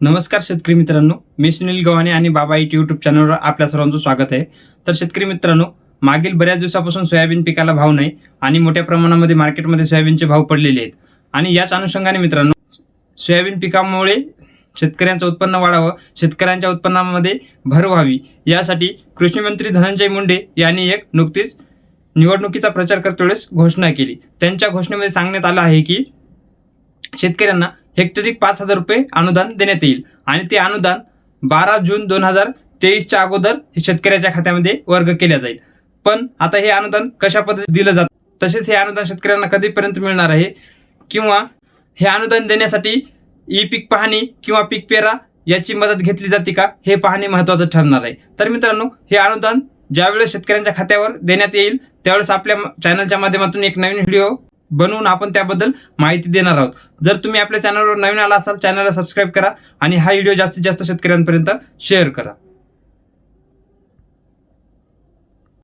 नमस्कार शेतकरी मित्रांनो. मी सुनील गव्हाणे आणि बाबा इट यूट्यूब चॅनलवर आपल्या सर्वांचं स्वागत आहे. तर शेतकरी मित्रांनो मागील बऱ्याच दिवसापासून सोयाबीन पिकाला भाव नाही आणि मोठ्या प्रमाणामध्ये मार्केटमध्ये सोयाबीनचे भाव पडलेले आहेत. आणि याच अनुषंगाने मित्रांनो सोयाबीन पिकामुळे शेतकऱ्यांचं उत्पन्न वाढावं शेतकऱ्यांच्या उत्पन्नामध्ये भर व्हावी यासाठी कृषी मंत्री धनंजय मुंडे यांनी एक नुकतीच निवडणुकीचा प्रचार करतेवेळेस घोषणा केली. त्यांच्या घोषणेमध्ये सांगण्यात आलं आहे की शेतकऱ्यांना हेक्टरी पाच हजार रुपये अनुदान देण्यात येईल. आणि ते अनुदान बारा जून दोन हजार तेवीसच्या अगोदर हे शेतकऱ्याच्या खात्यामध्ये वर्ग केल्या जाईल. पण आता हे अनुदान कशा पद्धतीने दिलं जातं तसेच हे अनुदान शेतकऱ्यांना कधीपर्यंत मिळणार आहे? किंवा हे अनुदान देण्यासाठी ई पीक पाहणी किंवा पीक पेरा याची मदत घेतली जाते का? हे पाहणे महत्त्वाचं ठरणार आहे. तर मित्रांनो हे अनुदान ज्यावेळेस शेतकऱ्यांच्या खात्यावर देण्यात येईल त्यावेळेस आपल्या चॅनलच्या माध्यमातून एक नवीन व्हिडिओ बनवून आपण त्याबद्दल माहिती देणार आहोत. जर तुम्ही आपल्या चॅनलवर नवीन आला असाल चॅनलला सबस्क्राईब करा आणि हा व्हिडिओ जास्तीत जास्त शेतकऱ्यांपर्यंत शेअर करा.